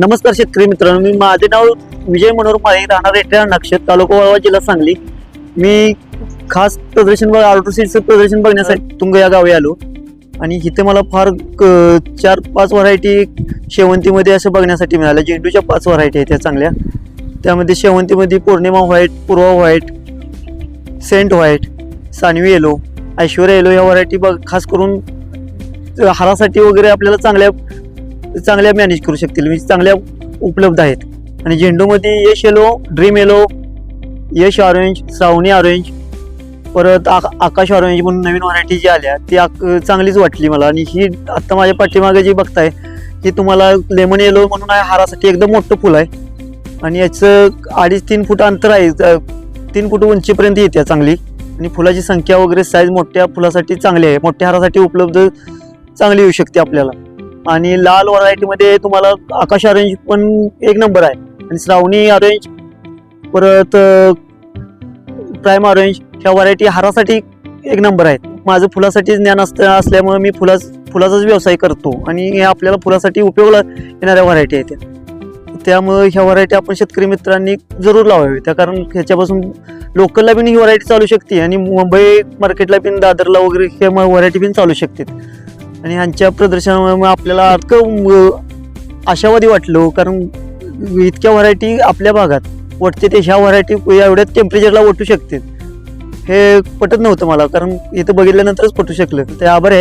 नमस्कार शेतकरी मित्रांनो मी माझे नाव विजय मनोहर माळे राहणार रेट्या नक्षत तालुका वळवा जिल्हा सांगली. मी खास प्रदर्शन बघ सीटचं प्रदर्शन बघण्यासाठी तुंग या गावी आलो. आणि इथे मला फार क- चार पाच व्हरायटी शेवंतीमध्ये असं बघण्यासाठी मिळालं. झेंडूच्या पाच व्हरायटी आहेत त्या चांगल्या. त्यामध्ये शेवंतीमध्ये Paurnima white Purva white saint white Sanvi yellow Aishwarya yellow या व्हरायटी बघ खास करून हारासाठी वगैरे आपल्याला चांगल्या चांगल्या मॅनेज करू शकतील. म्हणजे चांगल्या उपलब्ध आहेत. आणि झेंडूमध्ये Yash yellow dream yellow Yash orange Savani orange परत आ आकाश ऑरेंज म्हणून नवीन व्हरायटी जी आल्या ती आक- चांगलीच वाटली मला. आणि ही आत्ता माझ्या पाठीमागे जी बघताय की तुम्हाला लेमन येलो म्हणून आहे हारासाठी एकदम मोठं फुल आहे. आणि याचं अडीच तीन फूट अंतर आहे तीन फूट उंचीपर्यंत येते चांगली. आणि फुलाची संख्या वगैरे साईज मोठ्या फुलासाठी चांगली आहे. मोठ्या हारासाठी उपलब्ध चांगली येऊ शकते आपल्याला. आणि लाल व्हरायटीमध्ये तुम्हाला आकाश ऑरेंज पण एक नंबर आहे. आणि श्रावणी ऑरेंज परत प्राईम ऑरेंज ह्या व्हरायटी हारासाठी एक नंबर आहेत. माझं फुलासाठी ज्ञान असतं असल्यामुळे मी फुला फुलाचाच व्यवसाय करतो. आणि हे आपल्याला फुलासाठी उपयोगाला येणाऱ्या व्हरायटी आहेत त्यामुळे ह्या व्हरायटी आपण शेतकरी मित्रांनी जरूर लावावी. त्या कारण ह्याच्यापासून लोकलला पण ही व्हरायटी चालू शकते. आणि मुंबई मार्केटला पण दादरला वगैरे ह्या व्हरायटी पण चालू शकते. आणि ह्यांच्या प्रदर्शनामुळे आपल्याला इतकं आशावादी वाटलो कारण इतक्या व्हरायटी आपल्या भागात वाटते ते ह्या व्हरायटी एवढ्या टेम्परेचरला वाटू शकते हे पटत नव्हतं मला कारण इथं बघितल्यानंतरच पटू शकलं. ते आभार आहे.